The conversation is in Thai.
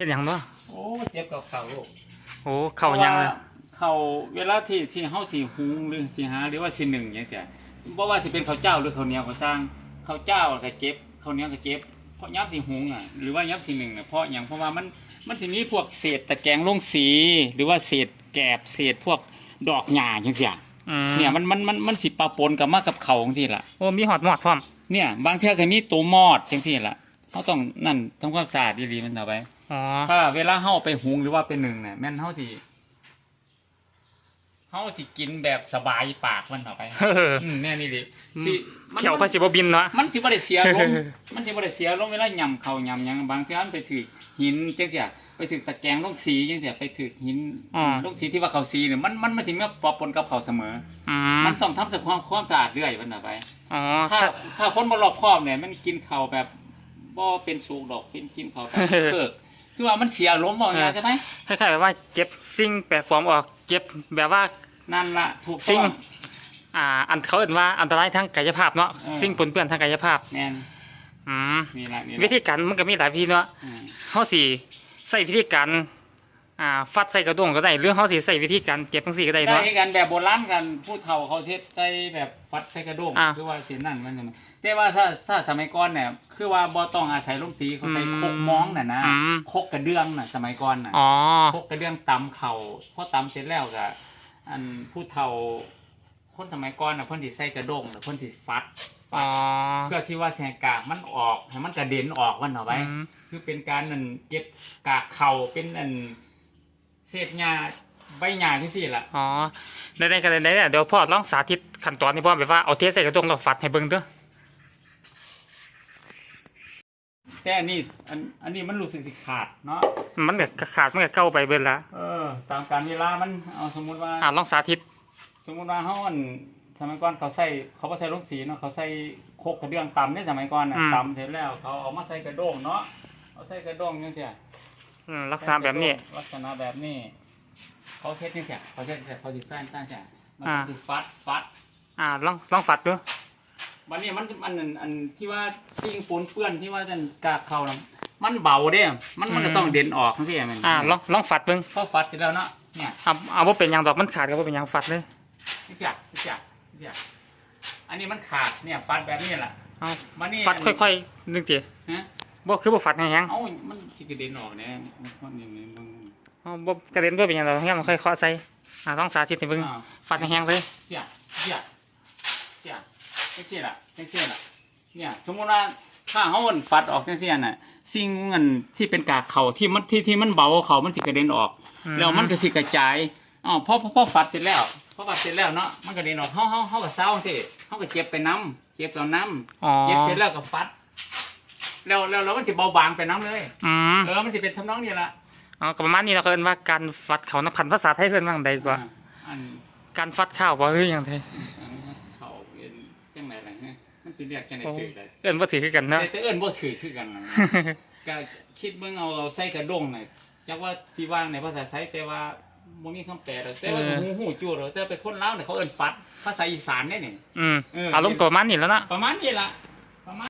เฮ็ดหยังเนาะโอ้เจ็บกับเข่าลูกโอ้เข้ายังเลยเข่าเวลาที่ที่เฮาสิหุงหรือสิหาหรือว่าสิหนึ่งอย่างเงี้ยบ่ว่าสิเป็นข้าวเจ้าหรือข้าวเหนียวก็สร้างข้าวเจ้าก็เจ็บข้าวเหนียวก็เจ็บเพราะย้ำสิหุงอะหรือว่าย้ำสิหนึ่งอะเพราะอย่างเพราะว่ามันมันสิมีพวกเศษตะแกรงลงสี หรือว่าเศษแกบเศษพวกดอกหญ้าจังซี่อืมเนี่ยมันมันมันมันสิปะปนกับมากับเขาจังซี่ล่ะโอ้มีหอดหมอดพร้อมเนี่ยบางเทื่อก็มีตัวมอดจังซี่ล่ะเขาต้องนั่นทำความสะอาดดีๆมันเอาไว้ อ๋อ ถ้าเวลาเฮาไปหุงหรือว่าเป็นหนึ่งเนี่ยแม่นเฮาสิเฮาสิกินแบบสบายปากมันเอาไปเอออื มแน่นี่ดิสิมันเขียวพาสิบ่บินเนาะ มันสิบ่ได้เสียลมมันสิบ่ได้เสียลมเวลายำข้าวยำหยังบางเทื่อมันไปถึกหินจังซี่ไปถึกตะแกรงลงสีจังซี่ไปถึกหินอ๋อลงสีที่ว่าเขาสีเนี่ยมันมันมันสิมาปะปนกับเขาเสมอ อือมมันต้องทำสักความความสะอาดเรื่อยมันเอาไป อ๋อถ้าถ้า ถ้าคนบ่รอบคอบเนี่ยมันกินข้าวแบบบ่เป็นสุกดอกเป็นกินข้าวแบบเพิก คือว่ามันเสียลมบ่ไงใช่ไหมคล้ายๆแบบว่าเก็บสิ่งแปลกปลอมออกเก็บแบบว่านั่นละถูกสิ่ต้องงอ่าอันเขาเอ่นว่าอันตรายทางกายภาพเนาะเออ สิ่งปนเปื้อนทางกายภาพแม่นอืมนี่ละนี่ละวิธีการมันก็มีหลายวิธีเนาะอืมเฮาสิใส่วิธีการ อ่าฟัดใส่กระด้งก็ได้หรือเฮาสิใส่วิธีการเก็บจังซี่ก็ได้ได้เนาะกันแบบโบราณกันผู้เฒ่าเขาเทศใจแบบฟัดใส่กระด้งอ่าคือว่าเสียนั่นมันจะมาแต่ว่าถ้าถ้าสมัยก่อนเนี่ยคือว่าบ่ต้องอาศัยลงสีเขาใส่อืมคกม้องน่ะนะอืม คกกระเดื่องน่ะสมัยก่อนน่ะ อ๋อคกกระเดื่องตำเข่าพอตำเสร็จแล้วก็อันผู้เฒ่าคนสมัยก่อนน่ะเพิ่นสิใส่กระด้งน่ะเพิ่นสิฟัดอ๋อเพื่อที่ว่าแสงกากมันออกให้มันกระเด็นออกมันเอาไว้ อืม คือเป็นการนั่นเก็บกากเข่าเป็นอัน เศษหญ้าใบหญ้าที่สี่ละอ๋อได้ได้กันได้เนี่ยเดี๋ยวพ่อลองสาธิตขั้นตอนนี้พ่อแบบว่าเอาเทใส่กระด้งแล้วฟัดให้เบิ่งเด้อแต่อันนี้อันอันนี้มันรู้สึกสิขาดเนาะมันก็ขาดมันก็เก่าไปเบิ่ละเออ ตามการเวลามันเอาสมมุติว่าอ่าลองสาธิต สมมุติว่าเฮาอันสมัยก่อนเขาใส่เขาบ่ใส่ลงสีเนาะเขาใส่โคกกระเดื่องตำเนี่ยสมัยก่อนน่ะอืมตำเสร็จแล้ว เขาเอามาใส่กระด้งเนาะเอาใส่กระด้งจังซี่ อืมลักษณะแบบนี้ ลักษณะแบบนี้ เขาเช็ดจังซี่เขาเช็ดจังซี่เขาสิสร้างสร้างซี่มันอ่า สิฟัดฟัดอ่าลองลองฟัดดูวันนี้มันมันอันอันที่ว่าสิ่งปนเปื้อนที่ว่าจะกากเขาน่ะมันเบาเด้มันมันก็ต้องเด่นออกทั้งที่มันอ่าลองลองฟัดเบิ่งพอฟัดเสร็จแล้วเนาะเนี่ยเอาเอาบ่เป็นหยังดอกมันขาดก็บ่เป็นหยังฟัดเลยนี่เสียนี่เสียนี่เสียอันนี้มันขาดเนี่ยฟัดแบบนี้แหละเอามันนี่ฟัดค่อยๆนึงติๆฮะ บ่คือบ่ฟัดแห้งเอ้ามันสิกระเด็นออกเนี่ยมันมันนี่มันมันๆเอาบ่กระเด็นบ่เป็นหยังดอกแห้งมันค่อยเคาะใส่อ่าลองสาธิตให้เบิ่งอ้าวฟัดแห้งๆเลยเสียเสียเสียจังซี่ล่ะจังซี่ล่ะเนี่ยสมมุติว่าถ้าเฮามันฟัดออกจังซี่น่ะ สิ่งมันที่เป็นกากเขาที่มันที่ที่มันเบาเขามันสิกระเด็นออก อืแล้วมันก็สิกระจายอ๋อพอพอพอฟัดเสร็จแล้วพอฟัดเสร็จแล้วเนาะมันก็เดินออกเฮาเฮาเฮาก็เศร้าสิเฮาก็เก็บไปน้ำเก็บเอาน้อ๋อำเก็บเสร็จแล้วก็ฟัด แล้วแล้วแล้วมันสิเบาบางไปน้ำเลยอืมเออมันสิเป็นทำนองนี้ละอ๋อก็ประมาณนี้เราะเอิ้นว่าการฟัดเขานักพันภาษาไทยเอิ้นว่าจั่งใดกว่าอ่า อันการฟัดข้าวบ่คือหยังไดอันเขาเป็นจังไหนล่ะฮะมันสิเรียกจังไหนถือได้เอิ้นบ่ถือคือกันเนาะแต่แต่เอิ้นบ่ถือคือกันนะก็คิดเบิ่งเอาเราใส่กระด้งน่ะจักว่าสิว่างในภาษาไทยแต่ว่าบ่มีคำแปลหรอกแต่ว่าเออหูหูจู่หรอกแต่เป็นคนลาวเนี่ยเขาเอิ้นฟัดภาษาอีสานเนี่ยนี่อืมเอออารมณ์ประมาณนี้แล้วเนาะประมาณนี้ละประมาณ